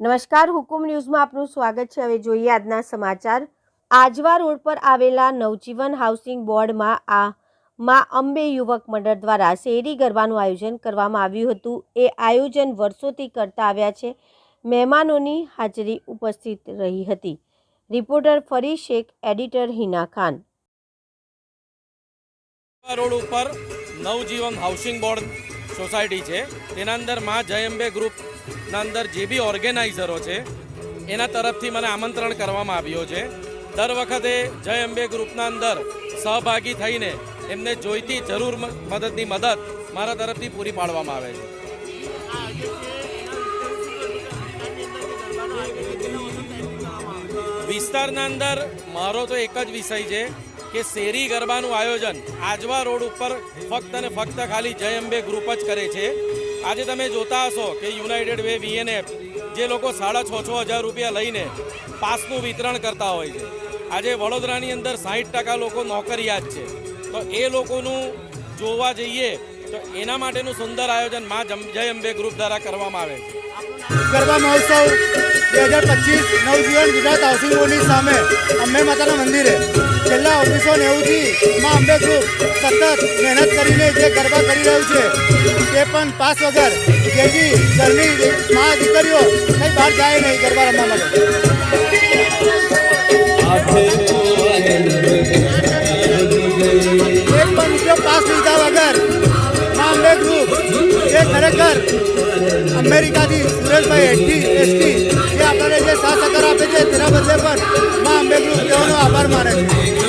નમસ્કાર, હુકુમ ન્યૂઝમાં આપનું સ્વાગત છે. હવે જોઈએ આજના સમાચાર. આજવા રોડ પર આવેલા નવજીવન હાઉસિંગ બોર્ડમાં આ મા અંબે યુવક મંડળ દ્વારા શેરી ગરબાનું આયોજન કરવામાં આવ્યું હતું. એ આયોજન વર્ષોથી કરતા આવ્યા છે. મહેમાનોની હાજરી ઉપસ્થિત રહી હતી. Reporter Fari Sheikh, editor Hina Khan. Road ઉપર નવજીવન હાઉસિંગ બોર્ડ સોસાયટી છે. તેના અંદરમાં જય અંબે ગ્રુપના અંદર જે બી ઓર્ગેનાઇઝરો છે, એના તરફથી મને આમંત્રણ કરવામાં આવ્યો છે. દર વખતે જય અંબે ગ્રુપના અંદર સહભાગી થઈને એમને જોઈતી જરૂર મદદની મદદ મારા તરફથી પૂરી પાડવામાં આવે છે. વિસ્તારના અંદર મારો તો એક જ વિષય છે કે શેરી ગરબાનું આયોજન આજવા રોડ ઉપર ફક્ત અને ફક્ત ખાલી જય અંબે ગ્રુપ જ કરે છે. આજે તમે જોતા હશો કે યુનાઇટેડ વે વીએનએફ જે લોકો સાડા છ છ હજાર રૂપિયા લઈને પાસનું વિતરણ કરતા હોય છે. આજે વડોદરાની અંદર સાહીઠ ટકા લોકો નોકરિયાત છે. તો એ લોકોનું જોવા જઈએ તો એના માટેનું સુંદર આયોજન મા જય અંબે ગ્રુપ દ્વારા કરવામાં આવે છે. ગરબા મહોત્સવ બે હજાર પચીસ નવજીવન ગુજરાત હાઉસિંગ બોર્ડની સામે અંબે માતાના મંદિરે. છેલ્લા ઓગણીસો નેવુંથી માં અંબે ગ્રુપ સતત મહેનત કરીને જે ગરબા કરી રહ્યું છે તે પણ પાસ વગર જેથી ઘરની માં દીકરીઓ કંઈ બહાર જાય નહીં ગરબા રમવા માટે. એક પણ રૂપિયો પાસ લીધા વગરમાં અંબે ગ્રુપ એ ખરેખર અમેરિકાથી સુરેશભાઈ એસટી એસટી જે આપણને જે સાથ સહકાર આપે છે તેના બદલે પણ માં અંબે ગ્રુપ તેઓનો આભાર માને છે.